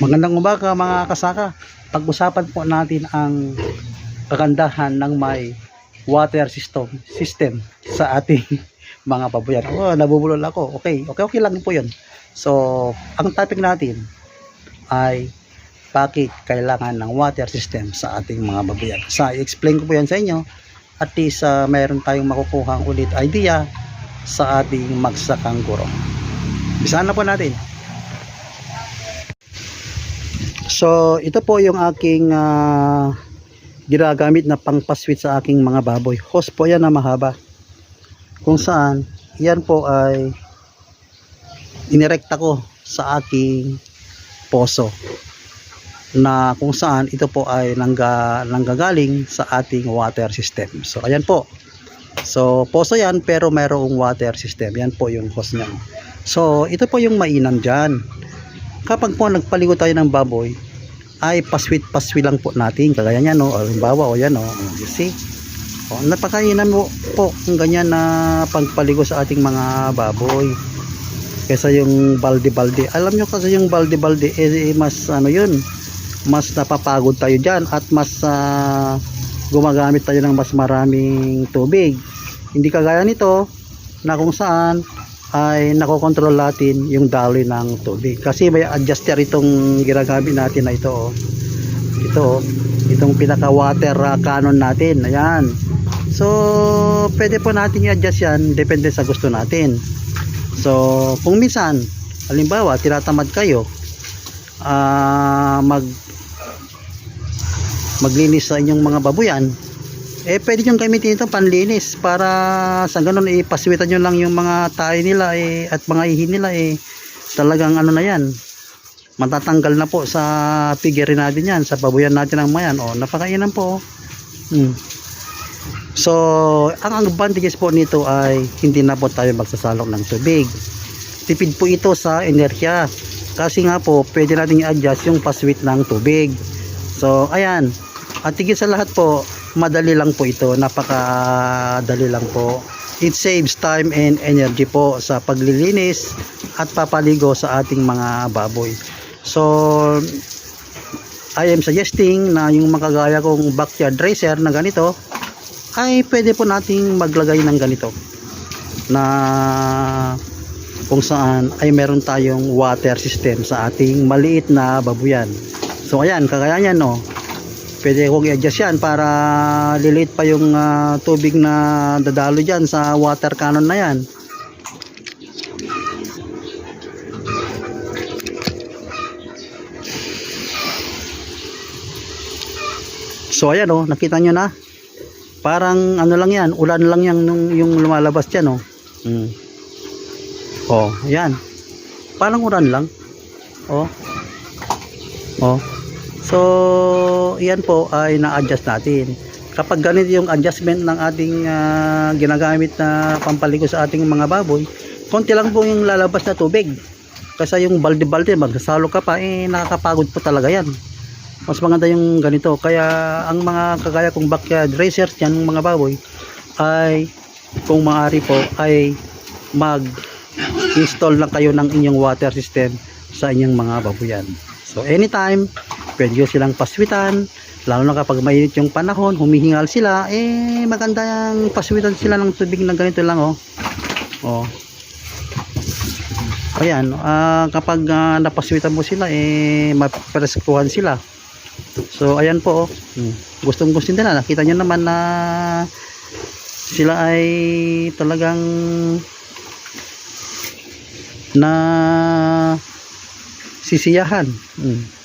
Magandang umaga mga kasaka. Pag-usapan po natin ang kagandahan ng may water system system sa ating mga baboyan. Oh, nabubulol ako. Okay, okay, okay lang po 'yun. So, ang topic natin ay bakit kailangan ng water system sa ating mga baboyan. Sa i-explain ko po 'yan sa inyo. At least uh, mayroon tayong makukuhang ulit idea sa ating magsakang guro. Bisahan na po natin. So, ito po yung aking ah, ginagamit na pangpaswit sa aking mga baboy. Hose po yan na mahaba. Kung saan, yan po ay inirekta ko sa aking poso na kung saan ito po ay nangga, nanggagaling sa ating water system. So, ayan po. So, poso yan pero mayroong water system. Yan po yung hose niya. So, ito po yung mainam dyan kapag po nagpaligo tayo ng baboy ay paswit paswi lang po natin. Kagaya niyan no? Halimbawa o yan no? You see? O, napakainam mo po kung ganyan na pagpaligo sa ating mga baboy. Kaysa yung balde balde alam nyo kasi yung balde balde eh, eh, mas ano yun? Mas napapagod tayo dyan at mas ah, gumagamit tayo ng mas maraming tubig. Hindi kagaya nito na kung saan ay nakokontrol natin yung daloy ng tubig. Kasi may adjuster itong ginagamit natin na ito. oh. Ito, oh. itong pinaka water ah, cannon natin. Ayan. So, pwede po natin i-adjust yan depende sa gusto natin. So, kung minsan, halimbawa, tinatamad kayo ah mag maglinis sa inyong mga babuyan eh pwede nyo gamitin ito panlinis para sa ganun eh paswitan nyo lang yung mga tayo nila eh, at mga ihi nila eh talagang ano na yan. Matatanggal na po sa figure natin yan sa babuyan natin ng mayan. Oh napakainan po oh. hmm. so ang advantages po nito ay hindi na po tayo magsasalok ng tubig. Tipid po ito sa enerhiya. Kasi nga po pwede natin i-adjust yung paswit ng tubig. So ayan. At tigil sa lahat po madali lang po ito napakadali lang po. It saves time and energy po sa paglilinis at papaligo sa ating mga baboy. So I am suggesting na yung makagaya kong backyard racer na ganito ay pwede po nating maglagay ng ganito na kung saan ay meron tayong water system sa ating maliit na babuyan. So ayan kagaya niyan no pwede kong i-adjust yan para lilit pa yung ah, tubig na dadalo dyan sa water cannon na yan. So ayan oh nakita nyo na. Parang ano lang yan ulan lang yan nung, yung lumalabas dyan oh. Mm. oh yan parang ulan lang. Oh. Oh So, yan po ay na-adjust natin. Kapag ganito yung adjustment ng ating ah, ginagamit na pampaligo sa ating mga baboy, konti lang po yung lalabas na tubig. Kasi yung balde-balde, magsasalo ka pa, eh nakakapagod po talaga yan. Mas maganda yung ganito. Kaya ang mga kagaya kong backyard racers yan, mga baboy, ay kung maaari po ay mag-install lang kayo ng inyong water system sa inyong mga babuyan. So anytime, pwede silang paswitan. Lalo na kapag mainit yung panahon humihingal sila eh maganda yung paswitan sila ng tubig na ganito lang oh. Oh. Ayan ah, kapag ah, napaswitan mo sila eh mapreskuhan sila. So ayan po oh. Hmm. gustong gusto nila nakita nyo naman na sila ay talagang na sisiyahan. Hmm.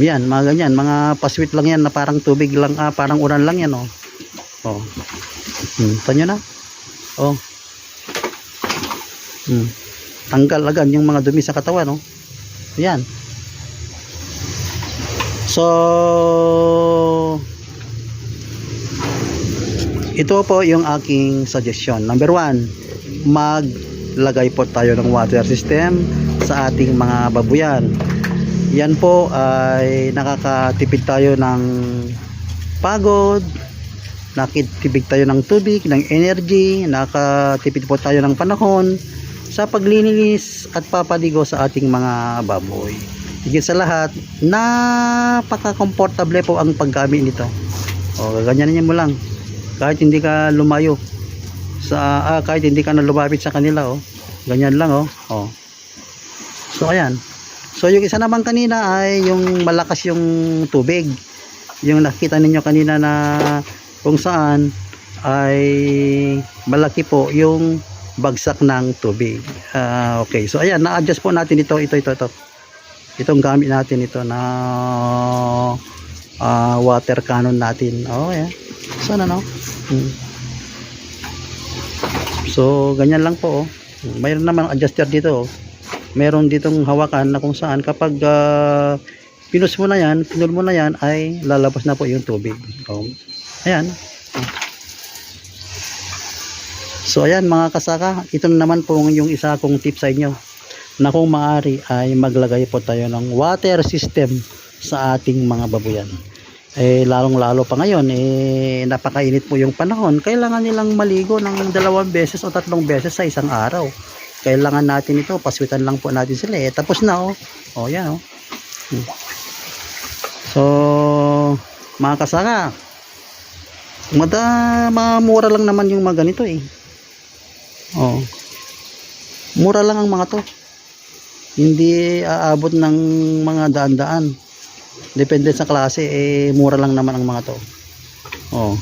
Yan, mga ganyan, mga paswit lang yan na parang tubig lang, ah, parang uran lang yan, oh. Oh. Hmm, tanyo na. Oh. Hmm. Tanggal agad yung mga dumi sa katawan, oh. Yan. So, ito po yung aking suggestion. Number one, maglagay po tayo ng water system sa ating mga babuyan yan po ay nakakatipid tayo ng pagod nakitipid tayo ng tubig, ng energy nakatipid po tayo ng panahon sa paglilinis at papaligo sa ating mga baboy higit sa lahat, napaka-comfortable po ang paggamit nito. O, ganyanin mo lang. Kahit hindi ka lumayo sa ah, kahit hindi ka na lumapit sa kanila oh. Ganyan lang oh. oh. So ayan. So yung isa naman kanina ay yung malakas yung tubig. Yung nakita ninyo kanina na kung saan ay malaki po yung bagsak ng tubig. Ah, okay. So ayan, na-adjust po natin ito, ito, ito, ito. Itong gamit natin ito na ah, water cannon natin. Oh. So ano no? Hmm. So ganyan lang po oh. Mayroon naman adjuster dito oh. Meron ditong hawakan na kung saan kapag ah, pinus mo na yan, pinul mo na yan ay lalabas na po yung tubig. Oh. Ayan. So ayan mga kasaka, ito na naman po yung isa kong tip sa inyo na kung maaari ay maglagay po tayo ng water system sa ating mga babuyan. Eh lalong lalo pa ngayon eh napakainit po yung panahon, kailangan nilang maligo ng dalawang beses o tatlong beses sa isang araw. Kailangan natin ito, paswitan lang po natin sila eh. Tapos na oh. Oh yan oh. Hmm. So mga kasaka, mada, mura lang naman yung mga ganito eh. Oh. Mura lang ang mga to. Hindi aabot ng mga daan-daan. Depende sa klase, eh mura lang naman ang mga to. Oh.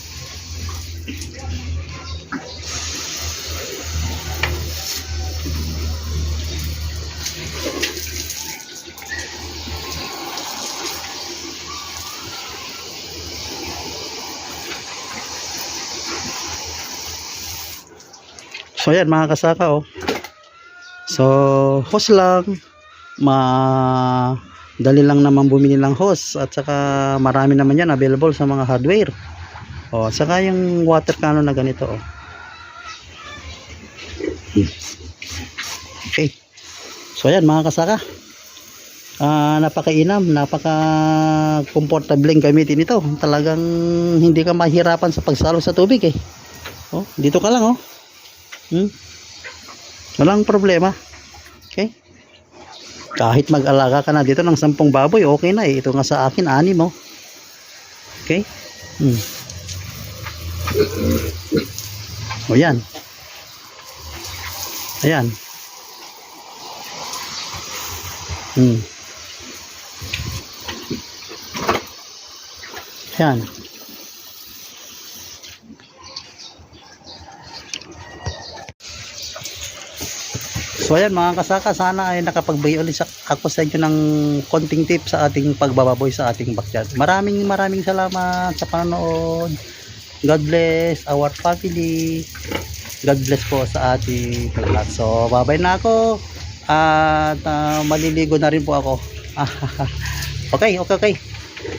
So yan mga kasaka oh. So hose lang ma dali lang naman bumili ng hose at saka marami naman yan available sa mga hardware. Oh, saka yung water cannon na ganito oh. Okay. So yan mga kasaka. Ah, napakainam, napaka comfortable gamitin ito. Talagang hindi ka mahirapan sa pagsalo sa tubig eh. Oh, dito ka lang oh. Hmm? Walang problema. Okay? Kahit mag-alaga ka na dito ng sampung baboy, okay na eh. Ito nga sa akin, anim oh. Okay? Hmm. O yan. Ayan. Hmm. Yan. So ayan mga kasaka, sana ay nakapagbigay ulit sa, ako sa inyo ng konting tip sa ating pagbababoy sa ating backyard. Maraming maraming salamat sa panonood. God bless our family. God bless po sa ating lahat. So babay na ako at ah, maliligo na rin po ako. okay, okay, okay.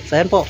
So ayan po.